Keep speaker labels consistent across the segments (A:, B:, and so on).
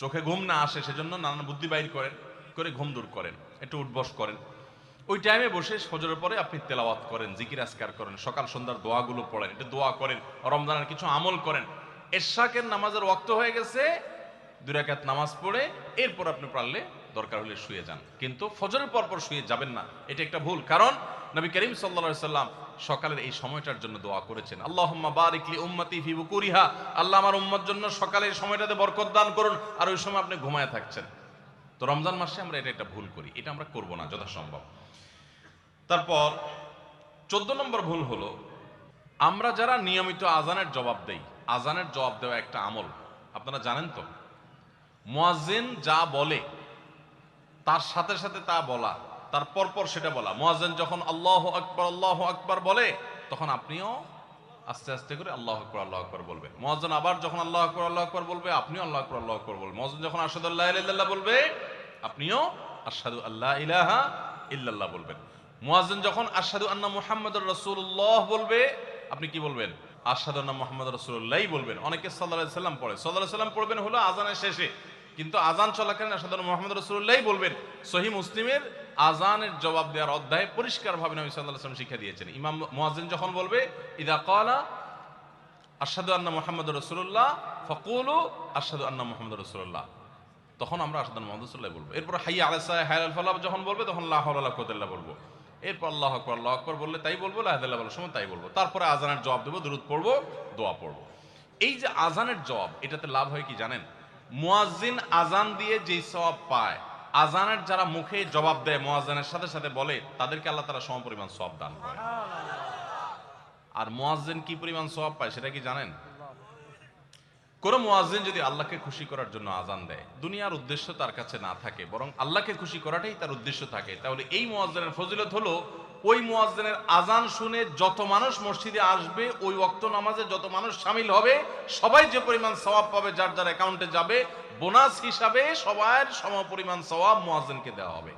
A: চোখে ঘুম না আসে সেজন্য নানান বুদ্ধি বাইর করেন, করে ঘুম দূর করেন, একটু উঠবস করেন। ওই টাইমে বসে ফজরের পরে আপনি তেলাওয়াত করেন, জিকির আসকার করেন, সকাল সন্ধ্যার দোয়াগুলো পড়েন, একটু দোয়া করেন, রমজানের কিছু আমল করেন। এরশাকের নামাজের ওয়াক্ত হয়ে গেছে, দুই রাকাত নামাজ পড়ে, এরপর আপনি পারলে দরকার হলে শুয়ে যান। কিন্তু ফজরের পর পর শুয়ে যাবেন না, এটা একটা ভুল। কারণ নবী করিম সাল্লা সাল্লাম সকালের এই সময়টার জন্য দোয়া করেছেন। আল্লাহুম্মা বারিকলি উম্মতি ফি বুকুরিহা। আল্লাহ আমার উম্মত জন্য সকালের সময়টাতে বরকত দান করুন। আর ওই সময় আপনি ঘুমায় থাকছেন। তো রমজান মাসে আমরা এটা একটা ভুল করি। এটা আমরা করব না, যথাসম্ভব। তারপর চোদ্দ নম্বর ভুল হলো, আমরা যারা নিয়মিত আজানের জবাব দেই, আজানের জবাব দেওয়া একটা আমল। আপনারা জানেন তো? মুয়াজ্জিন যা বলে, তার সাথে সাথে তা বলা। তার পরপর সেটা বলা। মুয়াজ্জিন যখন আল্লাহ আকবর, আল্লাহ আকবার বলে, তখন আপনিও আস্তে আস্তে করে আল্লাহ আকবার আল্লাহ আকবার বলবে। মুয়াজ্জিন আবার যখন আল্লাহ আকবার আল্লাহ আকবার বলবে, আপনিও আল্লাহ আকবার আল্লাহ আকবার বলবেন মুয়াজ্জিন যখন আশহাদু আল্লাহ বলবে, আপনিও আশহাদু আল্লাহ ইলাহা ইল্লাল্লাহ বলবেন। মুয়াজ্জিন যখন আশহাদু আন্না মুহাম্মাদুর রাসূলুল্লাহ বলবে, আপনি কি বলবেন? আশহাদু আন্না মুহাম্মাদুর রাসূলুল্লাহই বলবেন। অনেকে আলাইহি সাল্লাম পড়ে। আলাইহি সাল্লাম পড়বেন হলো আজানের শেষে। কিন্তু আজান চলাকালীন আশহাদু আন্না মুহাম্মাদুর রাসূলুল্লাহই বলবেন। সহিহ মুসলিমের আজানের জবাব দেওয়ার অধ্যায়ে পরিষ্কারভাবে নবী আলাইহি শিক্ষা দিয়েছেন। ইমাম মুয়াজ্জিন যখন বলবে, ইদা ক্বালা, আশহাদু আন্না মুহাম্মাদুর রসুল্লাহ ফাকুলু, আশহাদু আন্না মুহাম্মাদুর রসুল্লাহ তখন আমরা আশহাদু আন্না মুহাম্মাদুর রাসূলুল্লাহ বলব। এরপর হাইয়া আলা সালাহ হাইয়া আল ফালাহ যখন বলবে, তখন লা হাওলা ওয়ালা বলব। এরপর আল্লাহ আকবার আল্লাহ আকবার বললে তাই বলব, লা বলার সময় তাই বলব। তারপরে আজানের জবাব দেবো, দুরূদ পড়ব, দোয়া পড়ব। এই যে আজানের জবাব, এটাতে লাভ হয় কি জানেন? মুয়াজ্জিন আজান দিয়ে যেই সওয়াব পায় আজানের যারা মুখে জবাব দেয় মুয়াজ্জিনের সাথে সাথে বলে তাদেরকে আল্লাহ তারা সমপরিমাণ সওয়াব দান করে আর মুয়াজ্জিন কি পরিমাণ সওয়াব পায় সেটা কি জানেন? কোন মুয়াজ্জিন যদি আল্লাহকে খুশি করার জন্য আজান দেয় দুনিয়ার উদ্দেশ্য তার কাছে না থাকে বরং আল্লাহকে খুশি করাটাই তার উদ্দেশ্য থাকে তাহলে এই মুয়াজ্জিনের ফজিলত হলো ওই মুয়াজ্জিনের আজান শুনে যত মানুষ মসজিদে আসবে ওই ওয়াক্ত নামাজে যত মানুষ সামিল হবে সবাই যে পরিমাণ সওয়াব পাবে যার যার অ্যাকাউন্টে যাবে বোনাস হিসাবে সবার সম পরিমাণ সওয়াব মুয়াজ্জিনকে দেওয়া হবে।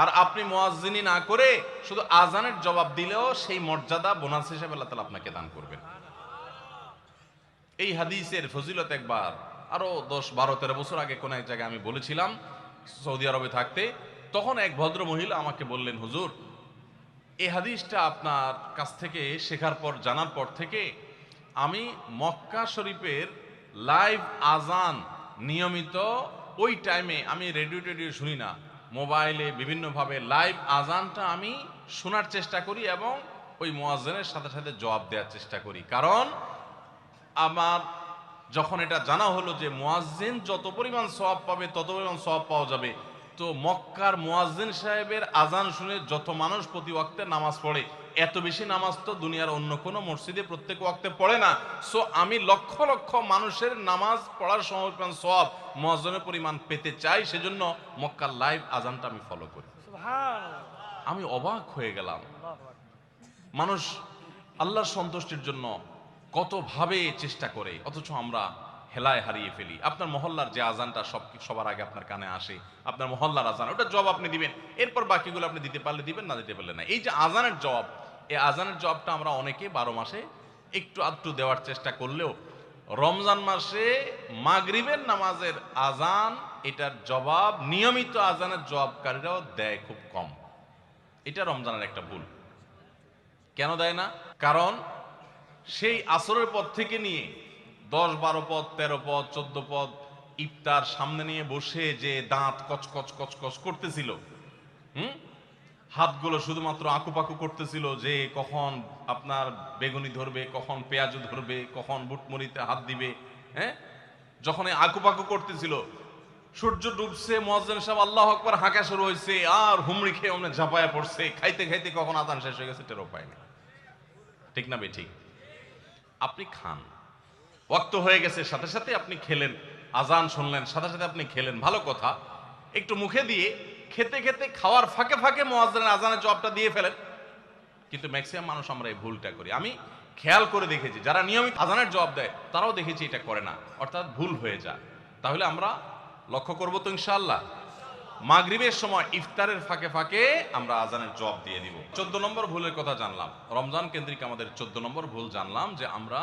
A: আর আপনি মুয়াজ্জিনি না করে শুধু আজানের জবাব দিলেও সেই মর্যাদা বোনাস হিসাবে আল্লাহ তাআলা আপনাকে দান করবেন। এই হাদিসের ফজিলত একবার। আরও দশ বারো তেরো বছর আগে কোন এক জায়গায় আমি বলেছিলাম, সৌদি আরবে থাকতে। তখন এক ভদ্র মহিলা আমাকে বললেন, হুজুর, এই হাদিসটা আপনার কাছ থেকে শেখার পর, জানার পর থেকে আমি মক্কা শরীফের লাইভ আজান নিয়মিত, ওই টাইমে আমি রেডিও টেডিও শুনি না। মোবাইলে বিভিন্নভাবে লাইভ আজানটা আমি শোনার চেষ্টা করি এবং ওই মোয়াজ্জেনের সাথে সাথে জবাব দেওয়ার চেষ্টা করি। কারণ আমার যখন এটা জানা হলো যে মুয়াজ্জিন যত পরিমাণ সওয়াব পাবে, তত পরিমাণ সওয়াব পাওয়া যাবে। তো মক্কার মুয়াজ্জিন সাহেবের আজান শুনে যত মানুষ প্রতি নামাজ পড়ে এত বেশি নামাজ তো দুনিয়ার অন্য কোনো মসজিদে প্রত্যেক ওয়াক্তে পড়ে না। সো আমি লক্ষ লক্ষ মানুষের নামাজ পড়ার সময় সব মুয়াজ্জিনের পরিমাণ পেতে চাই সেজন্য মক্কার লাইভ আজানটা আমি ফলো করি। আমি অবাক হয়ে গেলাম। মানুষ আল্লাহর সন্তুষ্টির জন্য কতভাবে চেষ্টা করে অথচ আমরা হেলায় হারিয়ে ফেলি। আপনার মহল্লার যে আজানটা সব সবার আগে আপনার কানে আসে আপনার মহল্লার আজান ওটা জবাব আপনি দিবেন। এরপর বাকিগুলো আপনি দিতে পারলে দিবেন না দিতে পারলে না। এই যে আজানের জবাব এই আজানের জবটা আমরা অনেকে বারো মাসে একটু আধটু দেওয়ার চেষ্টা করলেও রমজান মাসে মাগরিবের নামাজের আজান, এটার জবাব, নিয়মিত আজানের জবাবকারীরাও দেয় খুব কম। এটা রমজানের একটা ভুল। কেন দেয় না? কারণ সেই আসরের পথ থেকে নিয়ে দশ, বারো পদ তেরো পদ চোদ্দ পদ ইফতার সামনে নিয়ে বসে যে দাঁত কচকচ কচকচ করতেছিল, হুম? হাতগুলো শুধুমাত্র আকুপাকু করতেছিল যে কখন আপনার বেগুনি ধরবে, কখন পেঁয়াজ ধরবে, কখন বুটমরিতে হাত দিবে হ্যাঁ? যখন আকুপাকু করতেছিল, সূর্য ডুবছে মহাজন সাহেব আল্লাহ আকবর হাঁকা শুরু হয়েছে আর হুমড়ি খেয়ে অনেক ঝাঁপায়া পড়ছে, খাইতে খাইতে কখন আদান শেষ হয়ে গেছে টেরো পায়নি ঠিক না বে ঠিক? আপনি খান। ওয়াক্ত হয়ে গেছে, সাথে সাথে আপনি খেলেন, আজান শুনলেন, সাথে সাথে আপনি খেলেন, ভালো কথা। একটু মুখে দিয়ে খেতে খেতে খাওয়ার ফাঁকে ফাঁকে মোয়াজ্জেনের আজানের জবাবটা দিয়ে ফেলেন। কিন্তু ম্যাক্সিমাম মানুষ আমরা এই ভুলটা করি। আমি খেয়াল করে দেখেছি, যারা নিয়মিত আজানের জবাব দেয়, তারাও দেখেছি এটা করে না, অর্থাৎ ভুল হয়ে যায়। তাহলে আমরা লক্ষ্য করব তো ইনশাল্লাহ মাগরিবের সময় ইফতারের ফাঁকে ফাঁকে আমরা আজানের জবাব দিয়ে দিব। চোদ্দ নম্বর ভুলের কথা জানলাম। রমজান কেন্দ্রিক আমাদের চোদ্দ নম্বর ভুল জানলাম যে আমরা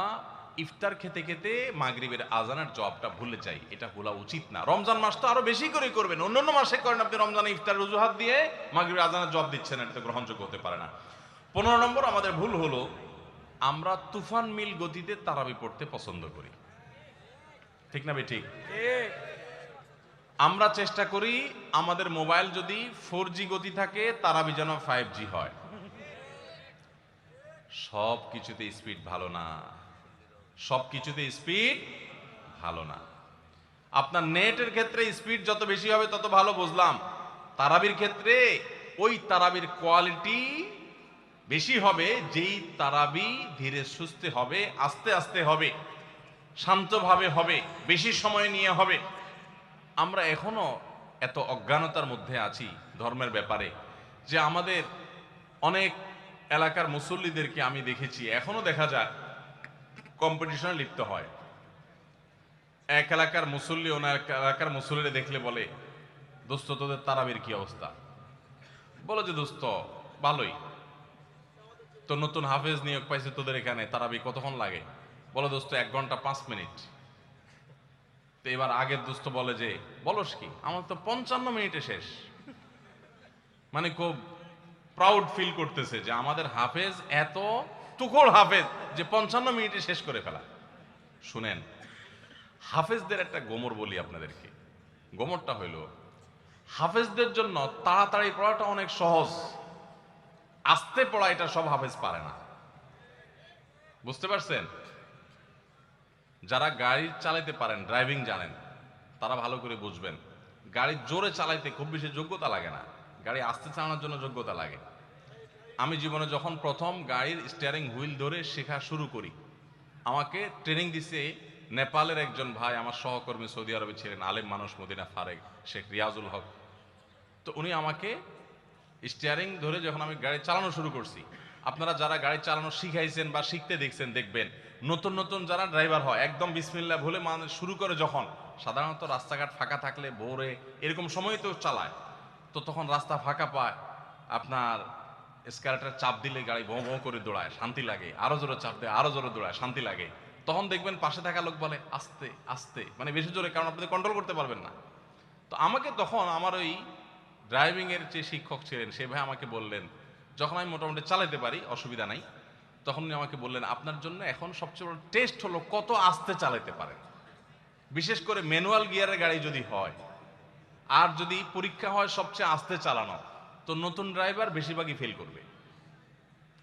A: ইফতার খেতে খেতে মাগরিবের আজানের জবাবটা ভুলে যাই, এটা ভুলা উচিত না। রমজান মাস তো আরও বেশি করে করবেন। অন্যান্য মাসে করেন আপনি রমজানে ইফতার রুজুহাত দিয়ে মাগরিবের আজানের জবাব দিচ্ছেন, এটা তো গ্রহণযোগ্য হতে পারে না। পনেরো নম্বর, আমাদের ভুল হলো, আমরা তুফান মিল গতিতে তারাবি পড়তে পছন্দ করি। ঠিক না ঠিক? আমরা চেষ্টা করি, আমাদের মোবাইল যদি ফোর জি গতি থাকে, তারাবি যেন ফাইভ জি হয়। সব কিছুতে স্পিড ভালো না। সব কিছুতে স্পিড ভালো না। আপনার নেটের ক্ষেত্রে স্পিড যত বেশি হবে তত ভালো, বুঝলাম। তারাবির ক্ষেত্রে ওই তারাবির কোয়ালিটি বেশি হবে, যেই তারাবি ধীরে সুস্থে হবে, আস্তে আস্তে হবে, শান্তভাবে হবে, বেশি সময় নিয়ে হবে। আমরা এখনও এত অজ্ঞানতার মধ্যে আছি ধর্মের ব্যাপারে যে আমাদের অনেক এলাকার মুসল্লিদেরকে আমি দেখেছি। এখনও দেখা যায় কম্পিটিশনে লিপ্ত হয়। এক এলাকার মুসল্লি অন্য এলাকার মুসল্লিরা দেখলে বলে, দোস্ত, তোদের তারাবির কি অবস্থা? বলো যে, দোস্ত, ভালোই। তো নতুন হাফেজ নিয়োগ পাইছে তোদের এখানে, তারাবি কতক্ষণ লাগে? বলো, দোস্ত, এক ঘণ্টা পাঁচ মিনিট। তো এবার আগের দোস্ত বলে যে, বলস কি, আমার তো পঞ্চান্ন মিনিটে শেষ। মানে খুব প্রাউড ফিল করতেছে যে আমাদের হাফেজ এত তুখোড় হাফেজ যে পঞ্চান্ন মিনিটে শেষ করে ফেলা। শুনেন, হাফেজদের একটা গোমর বলি আপনাদেরকে। গোমরটা হইল, হাফেজদের জন্য তাড়াতাড়ি পড়াটা অনেক সহজ। আস্তে পড়া এটা সব হাফেজ পারে না। বুঝতে পারছেন? যারা গাড়ি চালাইতে পারেন, ড্রাইভিং জানেন, তারা ভালো করে বুঝবেন। গাড়ি জোরে চালাইতে খুব বেশি যোগ্যতা লাগে না। গাড়ি আস্তে চালানোর জন্য যোগ্যতা লাগে। আমি জীবনে যখন প্রথম গাড়ির স্টিয়ারিং হুইল ধরে শেখা শুরু করি, আমাকে ট্রেনিং দিছে নেপালের একজন ভাই, আমার সহকর্মী সৌদি আরবে ছিলেন, আলেম মানুষ, মদিনা ফারেক, শেখ রিয়াজুল হক। তো উনি আমাকে স্টিয়ারিং ধরে যখন আমি গাড়ি চালানো শুরু করছি, আপনারা যারা গাড়ি চালানো শিখাইছেন বা শিখতে দেখছেন, দেখবেন, নতুন নতুন যারা ড্রাইভার হয়, একদম বিসমিল্লা ভুলে মানে শুরু করে যখন, সাধারণত রাস্তাঘাট ফাঁকা থাকলে ভোরে এরকম সময় তো চালায়। তো তখন রাস্তা ফাঁকা পায়, আপনার স্ক্যারেটার চাপ দিলে গাড়ি ভোঁ ভোঁ করে দৌড়ায়, শান্তি লাগে। আরও জোরে চাপ দেয়, আরও জোরে দৌড়ায়, শান্তি লাগে। তখন দেখবেন পাশে থাকা লোক বলে, আস্তে আস্তে। মানে বেশি জোরে, কারণ আপনি কন্ট্রোল করতে পারবেন না। তো আমাকে তখন আমার ওই ড্রাইভিং এর যে শিক্ষক ছিলেন, সে ভাই আমাকে বললেন, যখন আমি মোটামুটি চালাতে পারি, অসুবিধা নাই। তখন উনি আমাকে বললেন, আপনার জন্য এখন সবচেয়ে বড় টেস্ট হলো কত আস্তে চালাতে পারেন। বিশেষ করে ম্যানুয়াল গিয়ারের গাড়ি যদি হয়, আর যদি পরীক্ষা হয় সবচেয়ে আস্তে চালানো তো নতুন ড্রাইভার বেশিরভাগই ফেল করবে।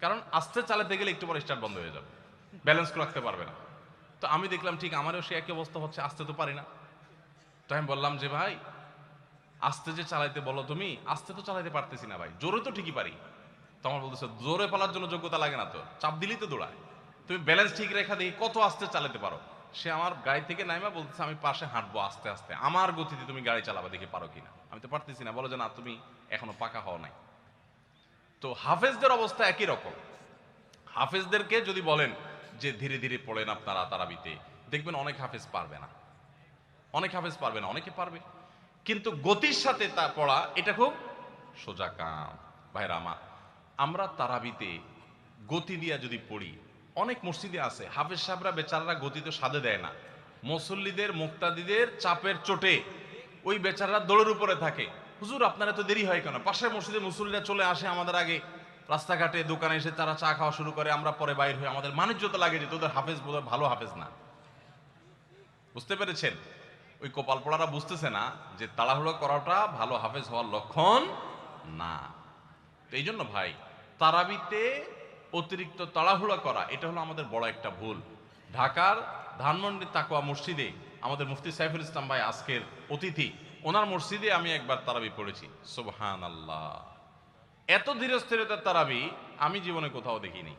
A: কারণ আস্তে চালাতে গেলে একটু পরে স্টার্ট বন্ধ হয়ে যাবে। ব্যালেন্স রাখতে পারবে না। তো আমি দেখলাম, ঠিক আমারও সে একই অবস্থা হচ্ছে, আসতে তো পারি না। তো আমি বললাম যে, ভাই, আস্তে যে চালাইতে বলো তুমি, আস্তে তো চালাইতে পারতেছি না ভাই, জোরে তো ঠিকই পারি। তো আমার বলতেছে, জোরে পালার জন্য যোগ্যতা লাগে না তো, চাপ দিলেই তো দৌড়ায়। তুমি ব্যালেন্স ঠিক রেখা দেখি কত আস্তে চালাতে পারো? সে আমার গাড়ি থেকে নাইমা বলতেছে, আমি পাশে হাঁটবো আস্তে আস্তে। আমার গতিতে তুমি গাড়ি চালাবা দেখি পারো কিনা। আমি তো পারতেছি না, বলো যে না, তুমি এখনও পাকা হও নাই। তো হাফেজদের অবস্থা একই রকম। হাফেজদেরকে যদি বলেন যে ধীরে ধীরে পড়েন আপনারা তারাবিতে, দেখবেন অনেক হাফেজ পারবে না। অনেক হাফেজ পারবে না, অনেকে পারবে। কিন্তু গতির সাথে তা পড়া, এটা খুব সোজা কাম। ভাইরা আমার, আমরা তারাবিতে গতি দিয়া যদি পড়ি, অনেক মসজিদে আছে, হাফেজ সাহেবরা বেচারারা গতি তো সাধে দেয় না। মুসল্লিদের, মুক্তাদিদের চাপের চোটে ওই বেচারারা দৌড়ের উপরে থাকে। হুজুর, আপনারা তো দেরি হয় কেন? পাশের মসজিদে মুসল্লিরা চলে আসে আমাদের আগে। রাস্তাঘাটে, দোকানে এসে তারা চা খাওয়া শুরু করে, আমরা পরে বাইর হই। আমাদের বাণিজ্যতা লাগে যে তোদের হাফেজ বোধহয় ভালো হাফেজ না। বুঝতে পেরেছেন? ওই কপাল পড়ারা বুঝতেছে না যে তাড়াহুড়ো করাটা ভালো হাফেজ হওয়ার লক্ষণ না। তো এই জন্য ভাই, তারাবিতে অতিরিক্ত তাড়াহুড়া করা, এটা হলো আমাদের বড় একটা ভুল। ঢাকার ধানমন্ডি তাকোয়া মসজিদে আমাদের মুফতি সাইফুল ইসলাম ভাই আজকের অতিথি। ওনার মসজিদে আমি একবার তারাবি পড়েছি। সুবহান আল্লাহ এত ধীরস্থিরতার তারাবি আমি জীবনে কোথাও দেখিনি।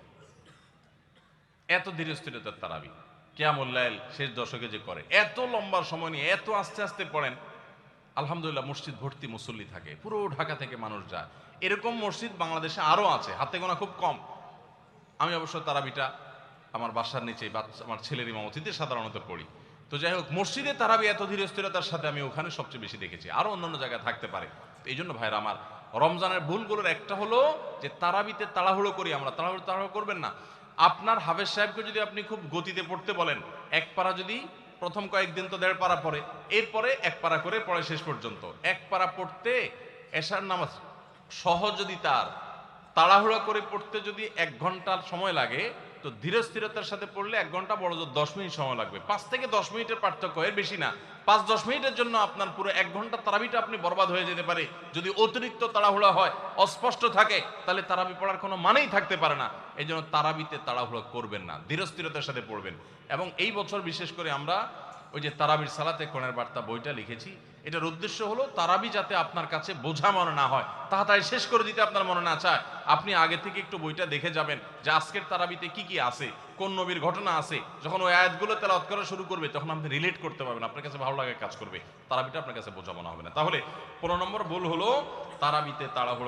A: এত ধীরস্থিরতার তারাবি। কেয়ামুল্লাইল শেষ দশকে যে করে। এত লম্বা সময় নিয়ে এত আস্তে আস্তে পড়েন। আলহামদুলিল্লাহ মসজিদ ভর্তি মুসল্লি থাকে। পুরো ঢাকা থেকে মানুষ যায়। এরকম মসজিদ বাংলাদেশে আরও আছে। হাতে গোনা খুব কম। আমি অবশ্য তারাবিটা আমার বাসার নিচে আমার ছেলের ইমামতিতে সাধারণত পড়ি। তো যাই হোক, মসজিদে তারাবি এত ধীর স্থিরতার সাথে আমি ওখানে সবচেয়ে বেশি দেখেছি। আরও অন্যান্য জায়গায় থাকতে পারে। এই জন্য ভাইরা আমার রমজানের ভুলগুলোর একটা হলো যে, তারাবিতে তাড়াহুড়ো করি আমরা। তাড়াহুড়ো তাড়াহুড়ো করবেন না। আপনার হাফেজ সাহেবকে যদি আপনি খুব গতিতে পড়তে বলেন, এক পারা যদি প্রথম কয়েকদিন তো দেড় পারা পড়ে, এরপরে এক পারা করে পড়ে শেষ পর্যন্ত। এক পারা পড়তে এশার নামাজ সহজ যদি তার, তাড়াহুড়া করে পড়তে যদি এক ঘণ্টার সময় লাগে তো ধীর স্থিরতার সাথে পড়লে এক ঘণ্টা বড় জোর দশ মিনিট সময় লাগবে। পাঁচ থেকে দশ মিনিটের পার্থক্য, এর বেশি না। পাঁচ দশ মিনিটের জন্য আপনার পুরো এক ঘণ্টা তারাবিটা আপনি বরবাদ হয়ে যেতে পারে। যদি অতিরিক্ত তাড়াহুড়া হয়, অস্পষ্ট থাকে, তাহলে তারাবি পড়ার কোনো মানেই থাকতে পারে না। এই জন্য তারাবিতে তাড়াহুড়া করবেন না, ধীর স্থিরতার সাথে পড়বেন। এবং এই বছর বিশেষ করে আমরা ওই যে তারাবির সালাতে কোণের বার্তা বইটা লিখেছি, এটার উদ্দেশ্য হলো তারাবি যাতে আপনার কাছে বোঝা মনে না হয়। তাড়াতাড়ি শেষ করে দিতে আপনার মনে না চায়। আপনি আগে থেকে একটু বইটা দেখে যাবেন যে আজকের তারাবিতে কি কি আছে, কোন নবীর ঘটনা আছে। যখন ওই আয়াতগুলো তেলাওয়াত করা শুরু করবে, তখন আপনি রিলেট করতে পারবেন, আপনার কাছে ভালো লাগে কাজ করবে। তারাবিটা আপনার কাছে বোঝা মনে হবে না। তাহলে পনেরো নম্বর ভুল হলো, তারাবিতে তাড়াহুড়ো